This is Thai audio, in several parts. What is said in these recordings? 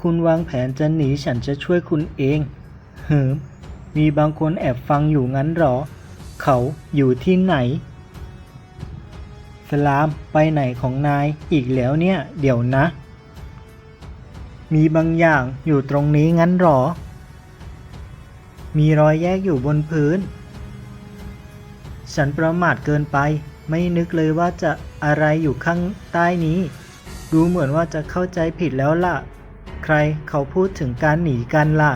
คุณวางแผนจะหนีฉันจะช่วยคุณเอง เหิม มีบางคนแอบฟังอยู่งั้นหรอ เขาอยู่ที่ไหน สลามไปไหนของนายอีกแล้วเนี่ย เดี๋ยวนะ มีบางอย่างอยู่ตรงนี้งั้นหรอ มีรอยแยกอยู่บนพื้น ฉันประมาทเกินไป ไม่นึกเลยว่าจะอะไรอยู่ข้างใต้นี้ดูเหมือนว่าจะเข้าใจผิดแล้วล่ะ ครเขาพูดถึงการหนีกันล่ะ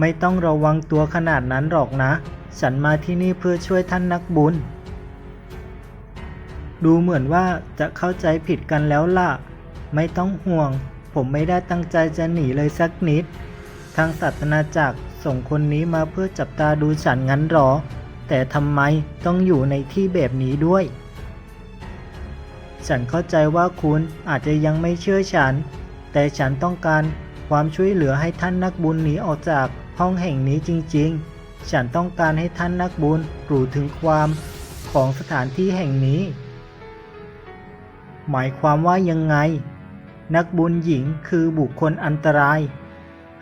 ไม่ต้องระวังตัวขนาดนั้นหรอกนะ ฉันมาที่นี่เพื่อช่วยท่านนักบุญ ดูเหมือนว่าจะเข้าใจผิดกันแล้วล่ะ ไม่ต้องห่วง ผมไม่ได้ตั้งใจจะหนีเลยสักนิด ทางศาสนาจักรส่งคนนี้มาเพื่อจับตาดูฉันงั้นหรอ แต่ทำไมต้องอยู่ในที่แบบนี้ด้วยฉันเข้าใจว่าคุณอาจจะยังไม่เชื่อฉัน แต่ฉันต้องการความช่วยเหลือให้ท่านนักบุญหนีออกจากห้องแห่งนี้จริงๆ ฉันต้องการให้ท่านนักบุญรู้ถึงความของสถานที่แห่งนี้ หมายความว่ายังไง นักบุญหญิงคือบุคคลอันตราย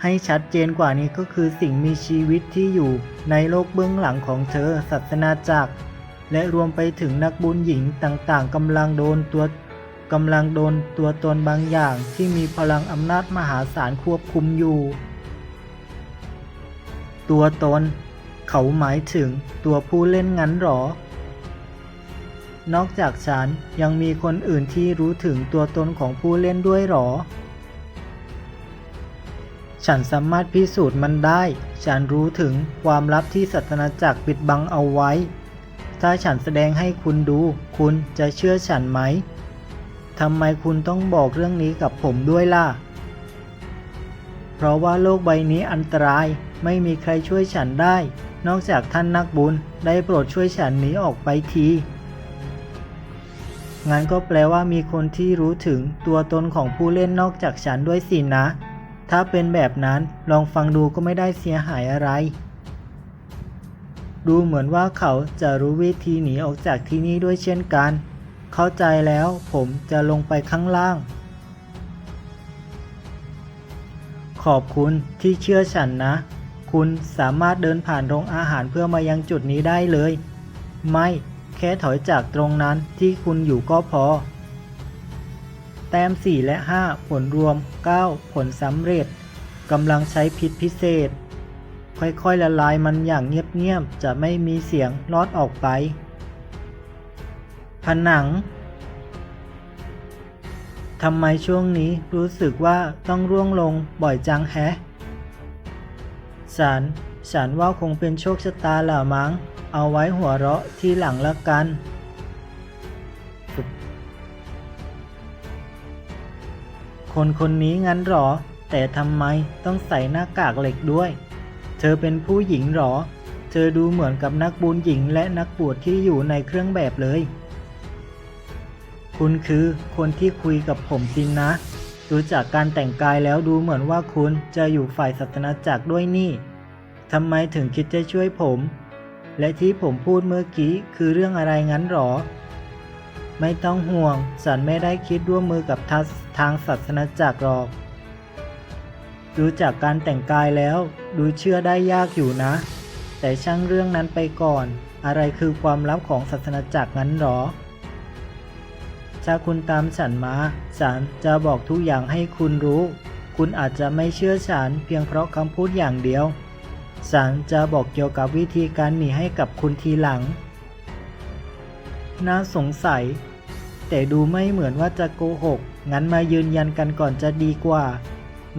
ให้ชัดเจนกว่านี้ก็คือสิ่งมีชีวิตที่อยู่ในโลกเบื้องหลังของเธอศาสนาจักรและรวมไปถึงนักบุญหญิงต่างๆกำลังโดนตัว กำลังโดนตัวตนบางอย่างที่มีพลังอำนาจมหาศาลควบคุมอยู่ ตัวตน เขาหมายถึงตัวผู้เล่นงั้นหรอ นอกจากฉันยังมีคนอื่นที่รู้ถึงตัวตนของผู้เล่นด้วยหรอ ฉันสามารถพิสูจน์มันได้ ฉันรู้ถึงความลับที่ศาสนาจักรปิดบังเอาไว้ ถ้าฉันแสดงให้คุณดู คุณจะเชื่อฉันไหม ทำไมคุณต้องบอกเรื่องนี้กับผมด้วยล่ะ เพราะว่าโลกใบนี้อันตรายไม่มีใครช่วยฉันได้ นอกจากท่านนักบุญได้โปรดช่วยฉันหนีออกไปทีงั้นก็แปลว่ามีคนที่รู้ถึงตัวตนของผู้เล่นนอกจากฉันด้วยสินะ ถ้าเป็นแบบนั้นลองฟังดูก็ไม่ได้เสียหายอะไร ดูเหมือนว่าเขาจะรู้วิธีหนีออกจากที่นี่ด้วยเช่นกัน เข้าใจแล้วผมจะลงไปข้างล่าง ขอบคุณที่เชื่อฉันนะ คุณสามารถเดินผ่านโรงอาหารเพื่อมายังจุดนี้ได้เลย ไม่แค่ถอยจากตรงนั้นที่คุณอยู่ก็พอ แต้ม 4 และ 5 ผลรวม 9 ผลสำเร็จกำลังใช้พิษพิเศษ ค่อยๆละลายมันอย่างเงียบๆจะไม่มีเสียงลอดออกไป ผนังทำไมช่วงนี้รู้สึกว่าต้องร่วงลงบ่อยจังแฮะฉันฉันว่าคงเป็นโชคชะตาหละมั้ง เอาไว้หัวเราะที่หลังละกัน คนคนนี้งั้นหรอ แต่ทำไมต้องใส่หน้ากากเหล็กด้วย เธอเป็นผู้หญิงหรอ เธอดูเหมือนกับนักบุญหญิงและนักบวชที่อยู่ในเครื่องแบบเลย คุณคือคนที่คุยกับผมสินนะ ดูจากการแต่งกายแล้วดูเหมือนว่าคุณจะอยู่ฝ่ายศาสนาจักรด้วยนี่ทำไมถึงคิดจะช่วยผม และที่ผมพูดเมื่อกี้คือเรื่องอะไรงั้นหรอ ไม่ต้องห่วง ฉันไม่ได้คิดร่วมมือกับทาทางศาสนาจักรหรอก ดูจากการแต่งกายแล้ว ดูเชื่อได้ยากอยู่นะ แต่ช่างเรื่องนั้นไปก่อน อะไรคือความลับของศาสนาจักรงั้นหรอ ถ้าคุณตามฉันมาฉันจะบอกทุกอย่างให้คุณรู้ คุณอาจจะไม่เชื่อฉันเพียงเพราะคำพูดอย่างเดียวฉันจะบอกเกี่ยวกับวิธีการหนีให้กับคุณทีหลัง น่าสงสัย แต่ดูไม่เหมือนว่าจะโกหก งั้นมายืนยันกันก่อนจะดีกว่า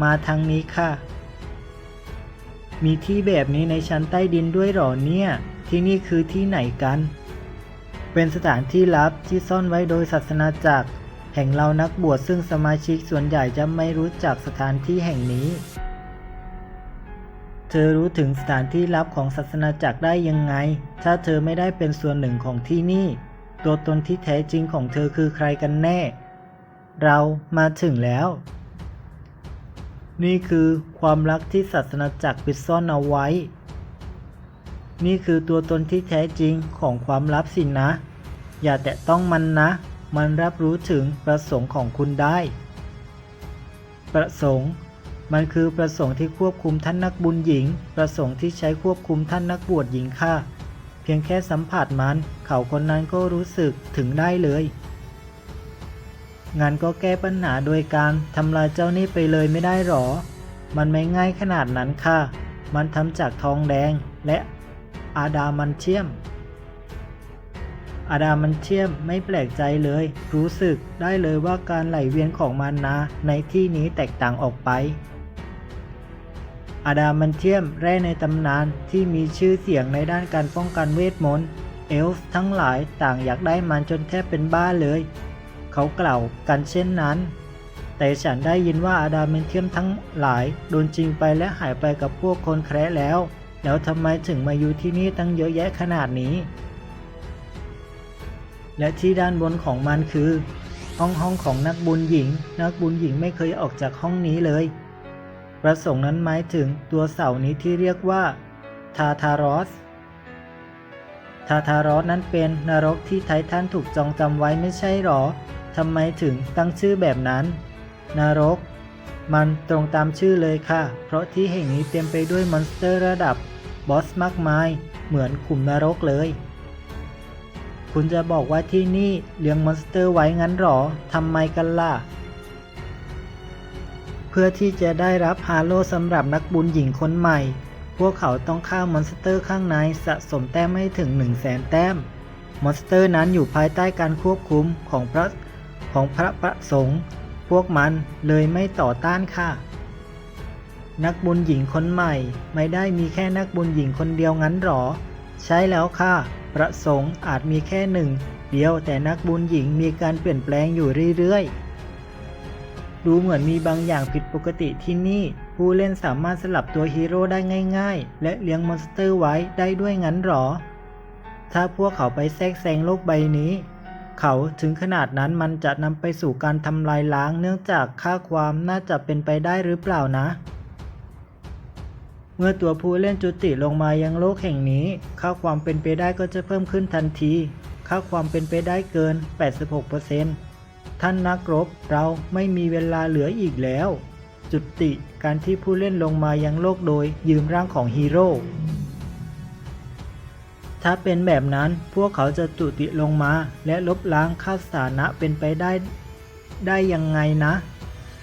มาทางนี้ค่ะ มีที่แบบนี้ในชั้นใต้ดินด้วยหรอเนี่ย ที่นี่คือที่ไหนกัน เป็นสถานที่ลับที่ซ่อนไว้โดยศาสนาจักร แห่งเรานักบวชซึ่งสมาชิกส่วนใหญ่จะไม่รู้จักสถานที่แห่งนี้ เธอรู้ถึงสถานที่ลับของศาสนาจักรได้ยังไง ถ้าเธอไม่ได้เป็นส่วนหนึ่งของที่นี่ ตัวตนที่แท้จริงของเธอคือใครกันแน่ เรามาถึงแล้ว นี่คือความรักที่ศาสนาจักรปิดซ่อนเอาไว้ นี่คือตัวตนที่แท้จริงของความลับสินนะ อย่าแตะต้องมันนะ มันรับรู้ถึงประสงค์ของคุณได้ ประสงค์ มันคือประสงค์ที่ควบคุมท่านนักบุญหญิง ประสงค์ที่ใช้ควบคุมท่านนักบวชหญิงค่ะ เพียงแค่สัมผัสมัน เขาคนนั้นก็รู้สึกถึงได้เลยงานก็แก้ปัญหาโดยการทำลายเจ้านี่ไปเลยไม่ได้หรอ มันไม่ง่ายขนาดนั้นค่ะ มันทำจากทองแดงและ อาดามันเชียมอาดามันเชียมไม่แปลกใจเลย รู้สึกได้เลยว่าการไหลเวียนของมันนาในที่นี้แตกต่างออกไปอาดามันเทียมแร่ในตำนานที่มีชื่อเสียงในด้านการป้องกันเวทมนต์เอลฟ์ทั้งหลายต่างอยากได้มันจนแทบเป็นบ้าเลย เขากล่าวกันเช่นนั้น แต่ฉันได้ยินว่าอาดามันเทียมทั้งหลายโดนจริงไปและหายไปกับพวกคนแคระแล้ว แล้วทำไมถึงมาอยู่ที่นี่ตั้งเยอะแยะขนาดนี้ และที่ด้านบนของมันคือ ห้องห้องของนักบุญหญิง นักบุญหญิงไม่เคยออกจากห้องนี้เลย ประสงค์นั้นหมายถึงตัวเสานี้ที่เรียกว่า ทาทารอส ทาทารอสนั้นเป็นนรกที่ไททันถูกจองจำไว้ไม่ใช่หรอทำไมถึงตั้งชื่อแบบนั้น นรก มันตรงตามชื่อเลยค่ะ เพราะที่แห่งนี้เต็มไปด้วยมอนสเตอร์ระดับ บอสมากมาย เหมือนขุมนรกเลย คุณจะบอกว่าที่นี่เลี้ยงมอนสเตอร์ไว้งั้นหรอทำไมกันล่ะ เพื่อที่จะได้รับฮาโลสำหรับนักบุญหญิงคนใหม่ พวกเขาต้องฆ่ามอนสเตอร์ข้างในสะสมแต้มให้ถึง 1 0 0 0 0แสนแต้ม มอนสเตอร์นั้นอยู่ภายใต้การควบคุมของพระของพระประสงค์ พวกมันเลยไม่ต่อต้านค่ะ นักบุญหญิงคนใหม่ ไม่ได้มีแค่นักบุญหญิงคนเดียวงั้นหรอ ใช่แล้วค่ะ ประสงค์อาจมีแค่หนึ่งเดียวแต่นักบุญหญิงมีการเปลี่ยนแปลงอยู่เรื่อยๆ ดูเหมือนมีบางอย่างผิดปกติที่นี่ ผู้เล่นสามารถสลับตัวฮีโร่ได้ง่ายๆ และเลี้ยงมอนสเตอร์ไว้ได้ด้วยงั้นหรอ ถ้าพวกเขาไปแทรกแซงโลกใบนี้ เขาถึงขนาดนั้นมันจะนำไปสู่การทำลายล้างเนื่องจากค่าความน่าจะเป็นไปได้หรือเปล่านะ เมื่อตัวผู้เล่นจุติลงมายังโลกแห่งนี้ ค่าความเป็นไปได้ก็จะเพิ่มขึ้นทันที ค่าความเป็นไปได้เกิน 86%ท่านนักรบ เราไม่มีเวลาเหลืออีกแล้ว จุติ การที่ผู้เล่นลงมายังโลกโดยยืมร่างของฮีโร่ ถ้าเป็นแบบนั้นพวกเขาจะจุติลงมา และลบล้างค่าสถานะเป็นไปได้ ได้ยังไงนะ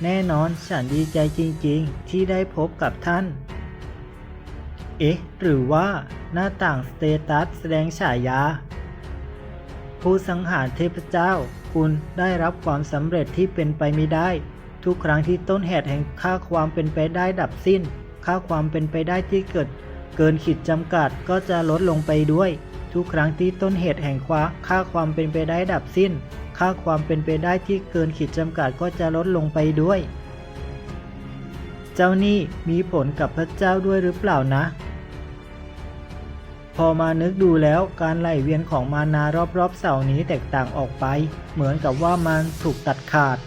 แน่นอนฉันดีใจจริง ๆ ที่ได้พบกับท่าน เอ๊ะ หรือว่าหน้าต่างสเตตัสแสดงฉายา ผู้สังหารเทพเจ้า คุณได้รับความสำเร็จที่เป็นไปไม่ได้ ทุกครั้งที่ต้นเหตุแห่งค่าความเป็นไปได้ดับสิ้น ค่าความเป็นไปได้ที่เกิด เกินขีดจำกัดก็จะลดลงไปด้วย ทุกครั้งที่ต้นเหตุแห่งความค่าความเป็นไปได้ดับสิ้น ค่าความเป็นไปได้ที่เกินขีดจำกัดก็จะลดลงไปด้วยเจ้านี่มีผลกับพระเจ้าด้วยหรือเปล่านะ อมานึกดูแล้วการไหลเวียนของมานารอบๆเสานี้แตกต่างออกไป เหมือนกับว่ามันถูกตัดขาด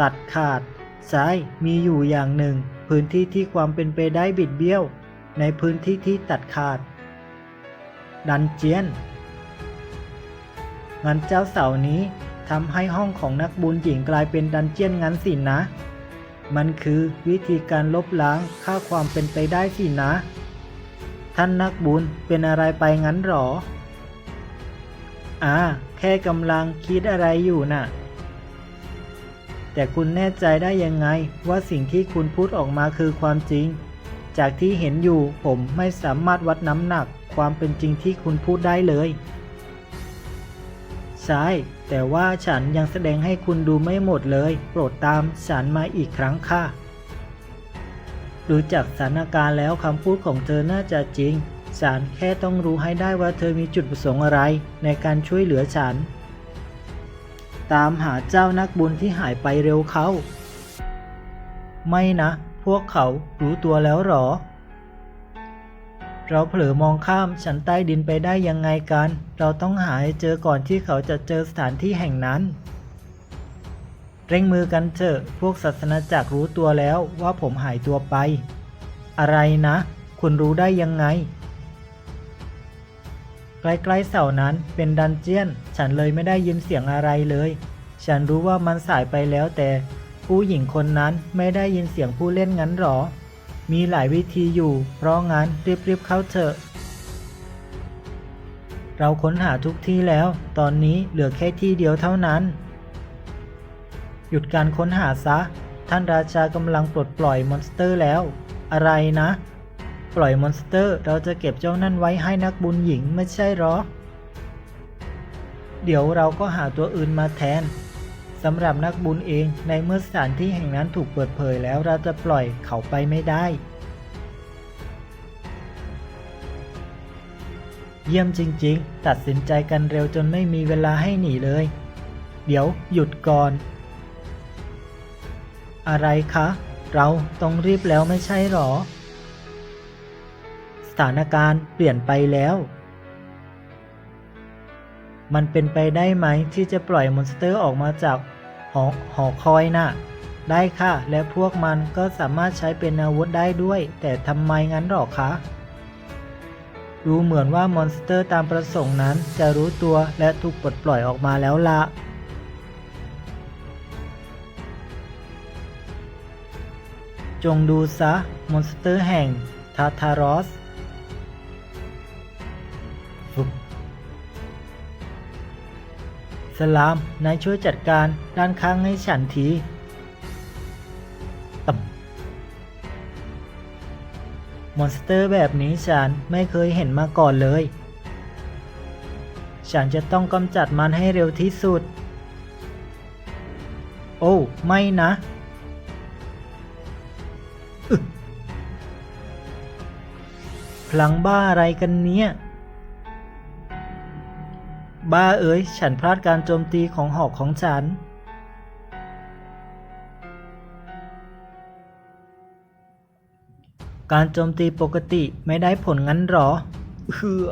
ตัดขาดใช่มีอยู่อย่างหนึ่ง พื้นที่ที่ความเป็นไปได้บิดเบี้ยว ในพื้นที่ที่ตัดขาด ดันเจียนงั้นเจ้าเสานี้ทำให้ห้องของนักบุญหญิงกลายเป็นดันเจียนงั้นสินะ มันคือวิธีการลบล้างค่าความเป็นไปได้สินะ ท่านนักบุญเป็นอะไรไปงั้นหรอ อ่า แค่กำลังคิดอะไรอยู่น่ะ แต่คุณแน่ใจได้ยังไงว่าสิ่งที่คุณพูดออกมาคือความจริง จากที่เห็นอยู่ผมไม่สามารถวัดน้ำหนักความเป็นจริงที่คุณพูดได้เลย ใช่ แต่ว่าฉันยังแสดงให้คุณดูไม่หมดเลย โปรดตามฉันมาอีกครั้งค่ะ ดูจากสถานการณ์แล้วคำพูดของเธอน่าจะจริง ฉันแค่ต้องรู้ให้ได้ว่าเธอมีจุดประสงค์อะไรในการช่วยเหลือฉัน ตามหาเจ้านักบุญที่หายไปเร็วเขา ไม่นะ พวกเขารู้ตัวแล้วหรอ เราเผลอมองข้ามชั้นใต้ดินไปได้ยังไงกัน เราต้องหาให้เจอก่อนที่เขาจะเจอสถานที่แห่งนั้น เร่งมือกันเถอะพวกศาสนาจักรรู้ตัวแล้วว่าผมหายตัวไป อะไรนะ คุณรู้ได้ยังไง ใกล้ๆเสานั้นเป็นดันเจียน ฉันเลยไม่ได้ยินเสียงอะไรเลย ฉันรู้ว่ามันสายไปแล้วแต่ ผู้หญิงคนนั้นไม่ได้ยินเสียงผู้เล่นงั้นหรอ มีหลายวิธีอยู่ เพราะงั้นรีบๆเข้าเถอะ เราค้นหาทุกที่แล้ว ตอนนี้เหลือแค่ที่เดียวเท่านั้น หยุดการค้นหาซะ ท่านราชากำลังปลดปล่อยมอนสเตอร์แล้ว อะไรนะ ปล่อยมอนสเตอร์เราจะเก็บเจ้านั่นไว้ให้นักบุญหญิงไม่ใช่หรอ เดี๋ยวเราก็หาตัวอื่นมาแทนสำหรับนักบุญเองในเมื่อสถานที่แห่งนั้นถูกเปิดเผยแล้วเราจะปล่อยเขาไปไม่ได้ เยี่ยมจริง ๆ ตัดสินใจกันเร็วจนไม่มีเวลาให้หนีเลย เดี๋ยวหยุดก่อน อะไรคะ เราต้องรีบแล้วไม่ใช่หรอ สถานการณ์เปลี่ยนไปแล้ว มันเป็นไปได้ไหมที่จะปล่อยมอนสเตอร์ออกมาจากหอหอคอยน่ะ ได้ค่ะ และพวกมันก็สามารถใช้เป็นอาวุธได้ด้วย แต่ทำไมงั้นหรอคะดูเหมือนว่ามอนสเตอร์ตามประสงค์นั้นจะรู้ตัวและถูกปลดปล่อยออกมาแล้วละ จงดูซะ มอนสเตอร์แห่งทาทารอสฟึบสลาม นายช่วยจัดการด้านข้างให้ฉันทีต่ำมอนสเตอร์แบบนี้ฉันไม่เคยเห็นมาก่อนเลย ฉันจะต้องกำจัดมันให้เร็วที่สุด โอ้ ไม่นะอึ๊ะ พลังบ้าอะไรกันเนี่ยบ้าเอ๋ย ฉันพลาดการโจมตีของหอกของฉัน การโจมตีปกติไม่ได้ผลงั้นหรอเฮือ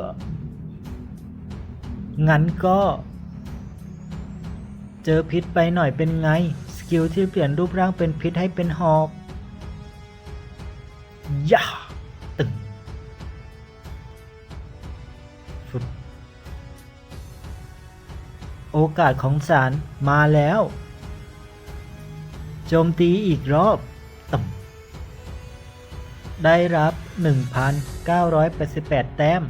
งั้นก็ เจอพิษไปหน่อยเป็นไง สกิลที่เปลี่ยนรูปร่างเป็นพิษให้เป็นหอกย่าตึ โอกาสของฉันมาแล้ว โจมตีอีกรอบต่ำได้รับ 1,988 แต้ม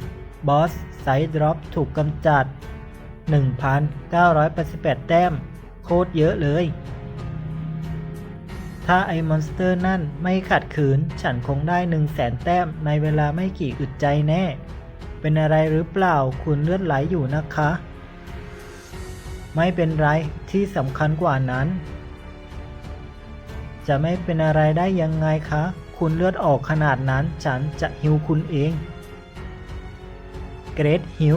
บอสไซด์ดรอปถูกกำจัด 1,988 แต้ม โคตรเยอะเลย ถ้าไอมอนสเตอร์นั่นไม่ขัดขืน ฉันคงได้ 1 0 0 0 0แสนแต้มในเวลาไม่กี่อึดใจแน่ เป็นอะไรหรือเปล่าคุณเลือดไหลอยู่นะคะ ไม่เป็นไรที่สำคัญกว่านั้น จะไม่เป็นอะไรได้ยังไงคะ คุณเลือดออกขนาดนั้นฉันจะฮิวคุณเอง เกรดฮิว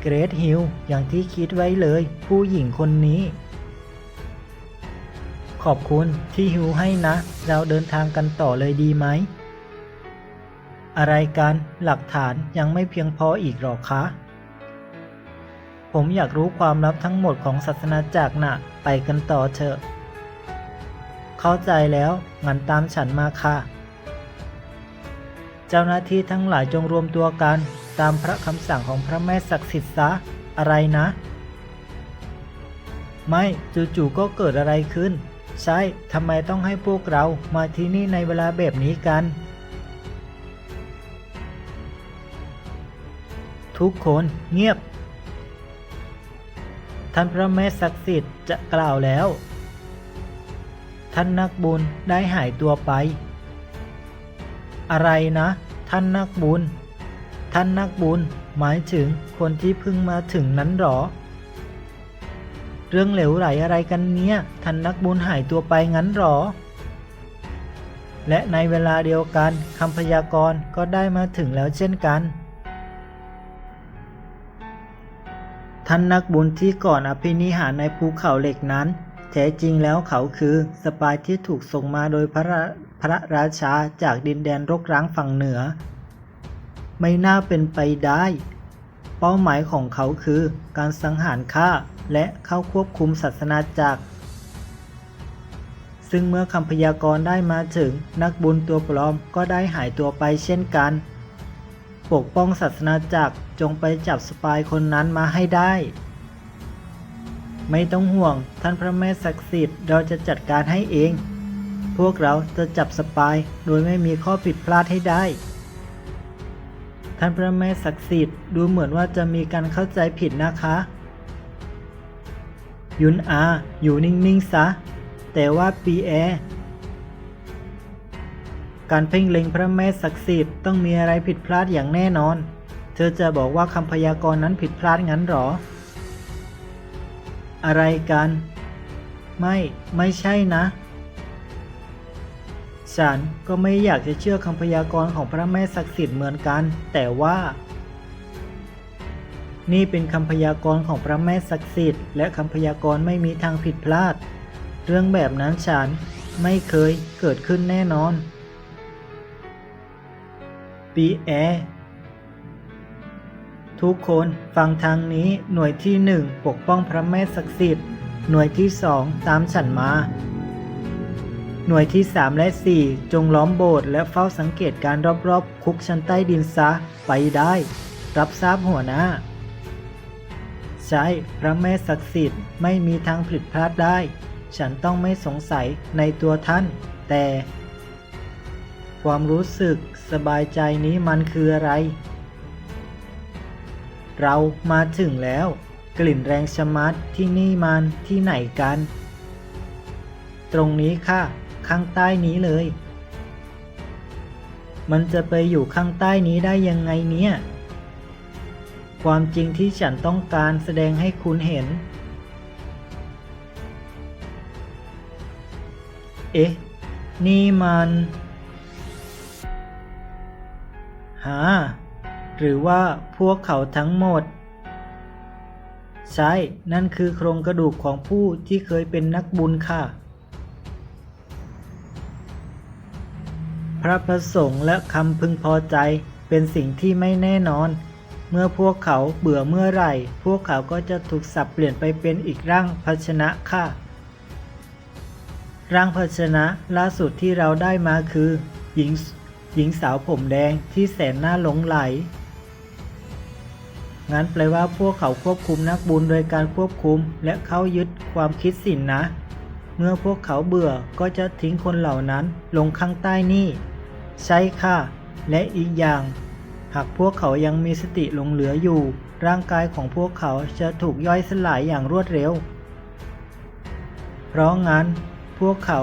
เกรดฮิวอย่างที่คิดไว้เลย ผู้หญิงคนนี้ ขอบคุณที่ฮิวให้นะ เราเดินทางกันต่อเลยดีไหม อะไรกัน หลักฐานยังไม่เพียงพออีกหรอคะ ผมอยากรู้ความลับทั้งหมดของศาสนาจักรน่ะ ไปกันต่อเถอะ เข้าใจแล้วงั้นตามฉันมาค่ะ เจ้าหน้าที่ทั้งหลายจงรวมตัวกัน ตามพระคำสั่งของพระแม่ศักดิ์สิทธิ์ซะอะไรนะ ไม่จู่ๆก็เกิดอะไรขึ้น ใช่ทำไมต้องให้พวกเรามาที่นี่ในเวลาแบบนี้กันทุกคนเงียบ ท่านพระแม่ศักดิ์สิทธิ์จะกล่าวแล้ว ท่านนักบุญได้หายตัวไป อะไรนะ ท่านนักบุญ ท่านนักบุญหมายถึงคนที่เพิ่งมาถึงนั้นหรอ เรื่องเหลวไหลอะไรกันเนี่ย ท่านนักบุญหายตัวไปงั้นหรอ และในเวลาเดียวกันคำพยากรณ์ก็ได้มาถึงแล้วเช่นกัน ท่านนักบุญที่ก่อนอภินิหารในภูเขาเหล็กนั้น แท้จริงแล้วเขาคือสปายที่ถูกส่งมาโดยพระราพระราชาจากดินแดนรกร้างฝั่งเหนือ ไม่น่าเป็นไปได้ เป้าหมายของเขาคือการสังหารข้าและเข้าควบคุมศาสนาจักร ซึ่งเมื่อคำพยากรณ์ได้มาถึงนักบุญตัวปลอมก็ได้หายตัวไปเช่นกัน ปกป้องศาสนาจักร จงไปจับสปายคนนั้นมาให้ได้ ไม่ต้องห่วงท่านพระแม่ศักดิ์สิทธิ์เราจะจัดการให้เอง พวกเราจะจับสปายโดยไม่มีข้อผิดพลาดให้ได้ ท่านพระแม่ศักดิ์สิทธิ์ดูเหมือนว่าจะมีการเข้าใจผิดนะคะ ยุนอาอยู่นิ่งๆซะ แต่ว่าปีแอการเพ่งเล็งพระแม่ศักดิ์สิทธิ์ต้องมีอะไรผิดพลาดอย่างแน่นอน ธอจะบอกว่าคำพยากรณ์นั้นผิดพลาดงั้นหรอ อะไรกัน ไม่ ไม่ใช่นะ ฉันก็ไม่อยากจะเชื่อคำพยากรณ์ของพระแม่ศักดิ์สิทธิ์เหมือนกัน แต่ว่า นี่เป็นคำพยากรณ์ของพระแม่ศักดิ์สิทธิ์และคำพยากรณ์ไม่มีทางผิดพลาด เรื่องแบบนั้นฉันไม่เคยเกิดขึ้นแน่นอนปีแอ ทุกคนฟังทางนี้หน่วยที่หนึ่งปกป้องพระแม่ศักดิ์สิทธิ์ หน่วยที่สองตามฉันมา หน่วยที่3และ4จงล้อมโบสถ์และเฝ้าสังเกตการรอบๆ คุกชั้นใต้ดินซะไปได้ รับทราบหัวหน้า ใช่พระแม่ศักดิ์สิทธิ์ไม่มีทางผิดพลาดได้ ฉันต้องไม่สงสัยในตัวท่าน แต่ ความรู้สึกสบายใจนี้มันคืออะไร เรามาถึงแล้ว กลิ่นแรงชะมัดที่นี่มันที่ไหนกัน ตรงนี้ค่ะ ข้างใต้นี้เลย มันจะไปอยู่ข้างใต้นี้ได้ยังไงเนี่ย ความจริงที่ฉันต้องการแสดงให้คุณเห็น เอ๊ะ นี่มันฮะ หรือว่าพวกเขาทั้งหมด ใช่ นั่นคือโครงกระดูกของผู้ที่เคยเป็นนักบุญค่ะ พระประสงค์และคำพึงพอใจเป็นสิ่งที่ไม่แน่นอน เมื่อพวกเขาเบื่อเมื่อไหร่ พวกเขาก็จะถูกสับเปลี่ยนไปเป็นอีกร่างภาชนะค่ะ ร่างภาชนะล่าสุดที่เราได้มาคือ หญิงหญิงสาวผมแดงที่แสนน่าหลงไหล งั้นแปลว่าพวกเขาควบคุมนักบุญโดยการควบคุม และเข้ายึดความคิดสินนะ เมื่อพวกเขาเบื่อก็จะทิ้งคนเหล่านั้นลงข้างใต้นี่ ใช่ค่ะ และอีกอย่าง หากพวกเขายังมีสติหลงเหลืออยู่ ร่างกายของพวกเขาจะถูกย่อยสลายอย่างรวดเร็ว เพราะงั้น พวกเขา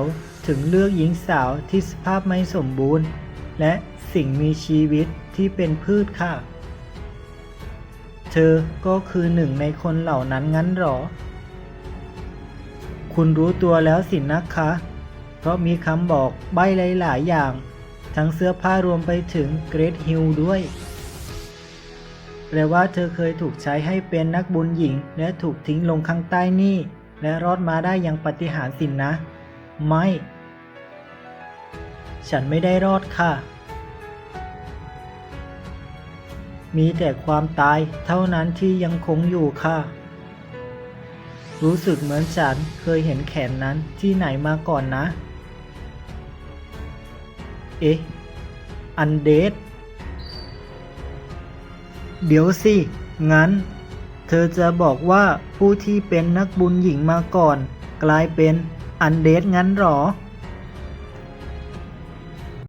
ถึงเลือกหญิงสาวที่สภาพไม่สมบูรณ์ และสิ่งมีชีวิตที่เป็นพืชค่ะ เธอก็คือหนึ่งในคนเหล่านั้นงั้นหรอ คุณรู้ตัวแล้วสินะคะ เพราะมีคำบอกใบหลาย ๆ อย่าง ทั้งเสื้อผ้ารวมไปถึงเกรดฮิลด้วยแปลว่าเธอเคยถูกใช้ให้เป็นนักบุญหญิง และถูกทิ้งลงข้างใต้นี่ และรอดมาได้อย่างปฏิหารสินนะ ไม่ ฉันไม่ได้รอดค่ะ มีแต่ความตายเท่านั้นที่ยังคงอยู่ค่ะ รู้สึกเหมือนฉันเคยเห็นแขนนั้นที่ไหนมาก่อนนะ เอ๊ะ อันเดดเดี๋ยวสิ งั้น เธอจะบอกว่าผู้ที่เป็นนักบุญหญิงมาก่อน กลายเป็นอันเดดงั้นหรอ